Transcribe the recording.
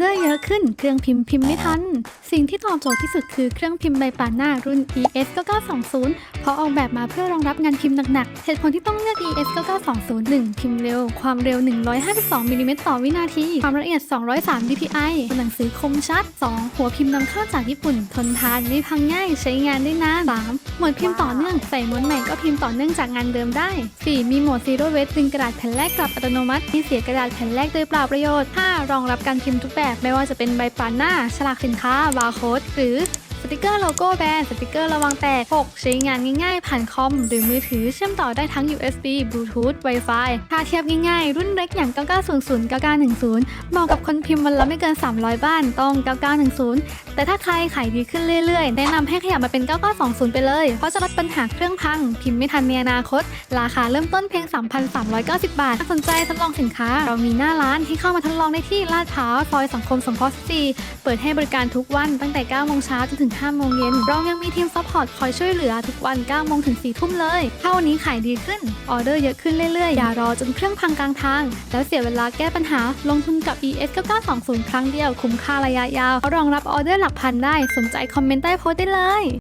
เดอร์เยอะขึ้น เครื่องพิมพ์พิมพ์ไม่ทัน สิ่งที่ตอบโจทย์ที่สุดคือเครื่องพิมพ์ใบปานหน้ารุ่น ES 9920เพราะออกแบบมาเพื่อรองรับงานพิมพ์หนักๆ เหตุผลที่ต้องเลือก ES 9920 1พิมพ์เร็ว ความเร็ว 152มิลลิเมตรต่อวินาที ความละเอียด 203 dpi หนังสือคมชัด 2 หัวพิมพ์นำเข้าจากญี่ปุ่น ทนทานไม่พังง่าย ใช้งานได้นาน3หมวดพิมพ์ต่อเนื่อง ใส่ม้วนใหม่ก็พิมพ์ต่อเนื่องจากงานเดิมได้ 4 มีโหมด Zero Waste ดึงกระดาษแผ่นแรกกลับอัตโนมัติที่เสียกระดาษแผ่นแรกโดยเปล่าประโยชน์ 5 รองรับการพิมพ์ทุกแบบไม่ว่าจะเป็นใบปานหน้า ฉลากสินค้า บาร์โค้ด หรือ สติกเกอร์โลโก้แบรนด์สติกเกอร์ระวังแตก 6 ใช้งานง่ายๆ ผ่านคอม หรือมือถือเชื่อมต่อได้ทั้ง USB Bluetooth Wi-Fi ถ้าเทียบง่ายๆ รุ่นเล็กอย่าง 9900 9910 เหมาะกับคนพิมพ์วันละไม่เกิน 300 บ้านต้อง 9910 แต่ถ้าใครขายดีขึ้นเรื่อยๆ แนะนำให้ขยับมาเป็น 9920 ไปเลย เพราะจะลดปัญหาเครื่องพัง พิมพ์ไม่ทันในอนาคต ราคาเริ่มต้นเพียง 3,390 บาทถ้าสนใจทดลองสินค้า เรามีหน้าร้านให้เข้ามาทดลองได้ที่ลาดพร้าวซอยสังคมสงเคราะห์4เปิดให้บริการทุกวันตั้งแต่9โมงเช้าจนถึง5โมงเย็นเรายังมีทีมซัพพอร์ตคอยช่วยเหลือทุกวัน9โมงถึง4ทุ่มเลยถ้าวันนี้ขายดีขึ้น ออเดอร์เยอะขึ้นเรื่อยๆ อย่ารอจนเครื่องพังกลางทาง แล้วเสียเวลาแก้ปัญหาลงทุนกับ ES 9920 ครั้งเดียวคุ้มค่าระยะยาวรองรับออเดอร์หลักพันได้สนใจคอมเมนต์ใต้โพสต์ได้เลย